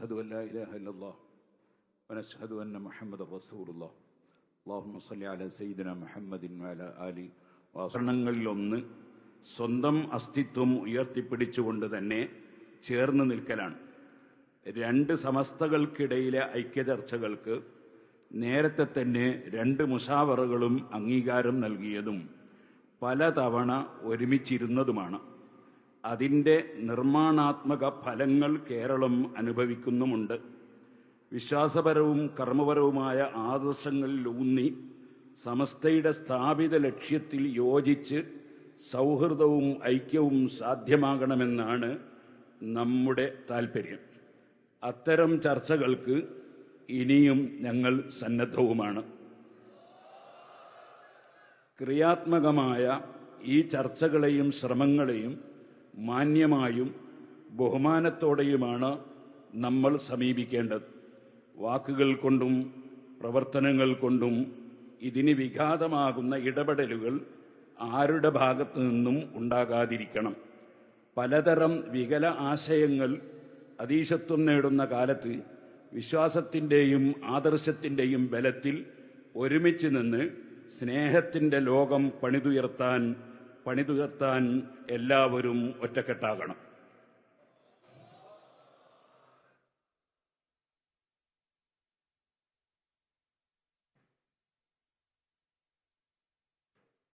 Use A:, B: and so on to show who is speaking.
A: ونشهد أن لا إله إلا الله ونشهد أن محمد رسول الله اللهم صل على سيدنا محمد وعلى آله വാസണങ്ങളിലൊന്ന് സ്വന്തം അസ്തിത്വം ഉയർത്തിപ്പിടിച്ചുകൊണ്ട് തന്നെ ചേർന്ന് നിൽക്കലാണ് രണ്ട് സമസ്തകൾക്കിടയിലെ ഐക്യചർച്ചകൾക്ക് നേരത്തെ തന്നെ രണ്ട് മുഷാവറകളും അംഗീകാരം നൽകിയതും പലതവണ ഒരുമിച്ചിരുന്നതുമാണ് അതിന്റെ നിർമ്മാണാത്മക ഫലങ്ങൾ കേരളം അനുഭവിക്കുന്നുമുണ്ട്. വിശ്വാസപരവും കർമ്മപരവുമായ ആദർശങ്ങളിൽ ഊന്നി സമസ്തയുടെ സ്ഥാപിത ലക്ഷ്യത്തിൽ യോജിച്ച് സൗഹൃദവും ഐക്യവും സാധ്യമാകണമെന്നാണ് നമ്മുടെ താൽപ്പര്യം അത്തരം ചർച്ചകൾക്ക് ഇനിയും ഞങ്ങൾ സന്നദ്ധവുമാണ്. ക്രിയാത്മകമായ ഈ ചർച്ചകളെയും ശ്രമങ്ങളെയും മാന്യമായും ബഹുമാനത്തോടെയുമാണ് നമ്മൾ സമീപിക്കേണ്ടത്. വാക്കുകൾ കൊണ്ടും പ്രവർത്തനങ്ങൾ കൊണ്ടും ഇതിന് വിഘാതമാകുന്ന ഇടപെടലുകൾ ആരുടെ ഭാഗത്തു നിന്നും ഉണ്ടാകാതിരിക്കണം. പലതരം വികല ആശയങ്ങൾ അതീശത്വം നേടുന്ന കാലത്ത് വിശ്വാസത്തിന്റെയും ആദർശത്തിന്റെയും ബലത്തിൽ ഒരുമിച്ച് നിന്ന് സ്നേഹത്തിന്റെ ലോകം പണിതുയർത്താൻ പണിതുയർത്താൻ എല്ലാവരും ഒറ്റക്കെട്ടാകണം